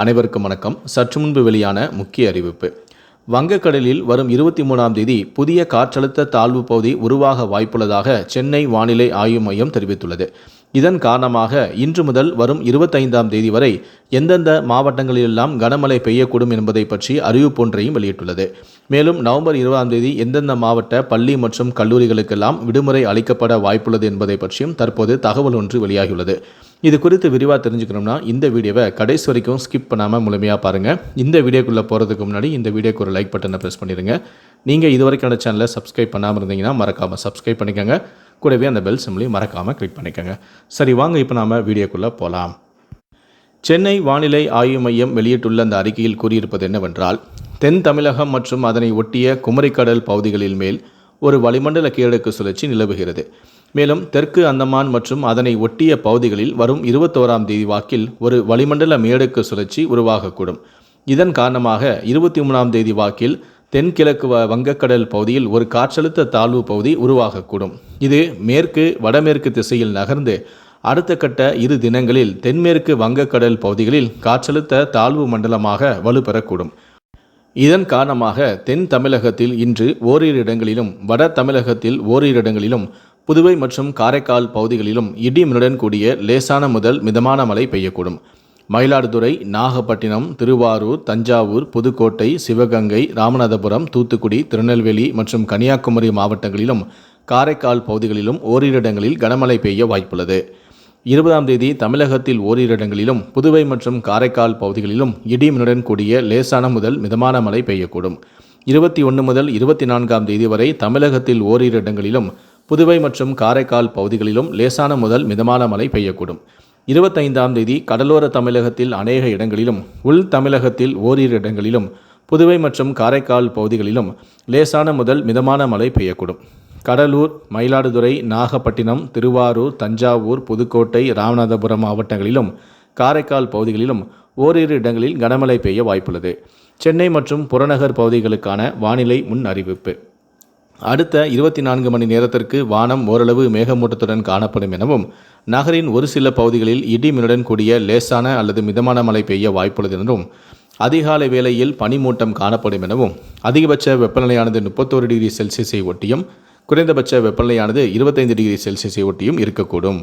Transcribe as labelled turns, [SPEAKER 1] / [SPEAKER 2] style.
[SPEAKER 1] அனைவருக்கும் வணக்கம் சற்று முன்பு வெளியான முக்கிய அறிவிப்பு வங்கக்கடலில் வரும் இருபத்தி மூணாம் தேதி புதிய காற்றழுத்த தாழ்வு பகுதி உருவாக வாய்ப்புள்ளதாக சென்னை வானிலை ஆய்வு மையம் தெரிவித்துள்ளது இதன் காரணமாக இன்று முதல் வரும் இருபத்தைந்தாம் தேதி வரை எந்தெந்த மாவட்டங்களிலெல்லாம் கனமழை பெய்யக்கூடும் என்பதை பற்றி அறிவிப்பொன்றையும் வெளியிட்டுள்ளது மேலும் நவம்பர் இருபதாம் தேதி எந்தெந்த மாவட்ட பள்ளி மற்றும் கல்லூரிகளுக்கெல்லாம் விடுமுறை அளிக்கப்பட வாய்ப்புள்ளது என்பதை பற்றியும் தற்போது தகவல் ஒன்று வெளியாகியுள்ளது இது குறித்து விரிவாக தெரிஞ்சுக்கணும்னா இந்த வீடியோவை கடைசி வரைக்கும் ஸ்கிப் பண்ணாமல் முழுமையாக பாருங்கள் இந்த வீடியோக்குள்ளே போகிறதுக்கு முன்னாடி இந்த வீடியோக்கு ஒரு லைக் பட்டனை ப்ரெஸ் பண்ணிடுங்க நீங்கள் இது வரைக்கான சேனலை சப்ஸ்கிரைப் பண்ணாமல் இருந்தீங்கன்னா மறக்காமல் சப்ஸ்கிரைப் பண்ணிக்கோங்க கூடவே அந்த பெல் சிம்லையும் மறக்காமல் கிளிக் பண்ணிக்கோங்க சரி வாங்க இப்போ நாம் வீடியோக்குள்ளே போகலாம்
[SPEAKER 2] சென்னை வானிலை ஆய்வு மையம் வெளியிட்டுள்ள அந்த அறிக்கையில் கூறியிருப்பது என்னவென்றால் தென் தமிழகம் மற்றும் அதனை ஒட்டிய குமரிக்கடல் பகுதிகளில் மேல் ஒரு வளிமண்டல கீழடுக்கு சுழற்சி நிலவுகிறது மேலும் தெற்கு அந்தமான் மற்றும் அதனை ஒட்டிய பகுதிகளில் வரும் இருபத்தோராம் தேதி வாக்கில் ஒரு வளிமண்டல மேடுக்கு சுழற்சி உருவாகக்கூடும் இதன் காரணமாக இருபத்தி மூணாம் தேதி வாக்கில் தென்கிழக்கு வங்கக்கடல் பகுதியில் ஒரு காற்றழுத்த தாழ்வு பகுதி உருவாகக்கூடும் இது மேற்கு வடமேற்கு திசையில் நகர்ந்து அடுத்த கட்ட இரு தினங்களில் தென்மேற்கு வங்கக்கடல் பகுதிகளில் காற்றழுத்த தாழ்வு மண்டலமாக வலுப்பெறக்கூடும் இதன் காரணமாக தென் தமிழகத்தில் இன்று ஓரிரு இடங்களிலும் வட தமிழகத்தில் ஓரிரு இடங்களிலும் புதுவை மற்றும் காரைக்கால் பகுதிகளிலும் இடிமின்னுடன் கூடிய லேசான முதல் மிதமான மழை பெய்யக்கூடும் மயிலாடுதுறை நாகப்பட்டினம் திருவாரூர் தஞ்சாவூர் புதுக்கோட்டை சிவகங்கை ராமநாதபுரம் தூத்துக்குடி திருநெல்வேலி மற்றும் கன்னியாகுமரி மாவட்டங்களிலும் காரைக்கால் பகுதிகளிலும் ஓரிரு இடங்களில் கனமழை பெய்ய வாய்ப்புள்ளது இருபதாம் தேதி தமிழகத்தில் ஓரிரு இடங்களிலும் புதுவை மற்றும் காரைக்கால் பகுதிகளிலும் இடிமின்னுடன் கூடிய லேசான முதல் மிதமான மழை பெய்யக்கூடும் இருபத்தி ஒன்று முதல் இருபத்தி நான்காம் தேதி வரை தமிழகத்தில் ஓரிரு இடங்களிலும் புதுவை மற்றும் காரைக்கால் பகுதிகளிலும் லேசான முதல் மிதமான மழை பெய்யக்கூடும் இருபத்தைந்தாம் தேதி கடலோர தமிழகத்தில் அநேக இடங்களிலும் உள் தமிழகத்தில் ஓரிரு இடங்களிலும் புதுவை மற்றும் காரைக்கால் பகுதிகளிலும் லேசான முதல் மிதமான மழை பெய்யக்கூடும் கடலூர் மயிலாடுதுறை நாகப்பட்டினம் திருவாரூர் தஞ்சாவூர் புதுக்கோட்டை ராமநாதபுரம் மாவட்டங்களிலும் காரைக்கால் பகுதிகளிலும் ஓரிரு இடங்களில் கனமழை பெய்ய வாய்ப்புள்ளது சென்னை மற்றும் புறநகர் பகுதிகளுக்கான வானிலை முன் அறிவிப்பு
[SPEAKER 3] அடுத்த இருபத்தி நான்கு மணி நேரத்திற்கு வானம் ஓரளவு மேகமூட்டத்துடன் காணப்படும் எனவும் நகரின் ஒரு சில பகுதிகளில் இடி மின்னுடன் கூடிய லேசான அல்லது மிதமான மழை பெய்ய வாய்ப்புள்ளது என்றும் அதிகாலை வேளையில் பனிமூட்டம் காணப்படும் எனவும் அதிகபட்ச வெப்பநிலையானது முப்பத்தோரு டிகிரி செல்சியஸை ஒட்டியும் குறைந்தபட்ச வெப்பநிலையானது இருபத்தைந்து டிகிரி செல்சியஸை ஒட்டியும் இருக்கக்கூடும்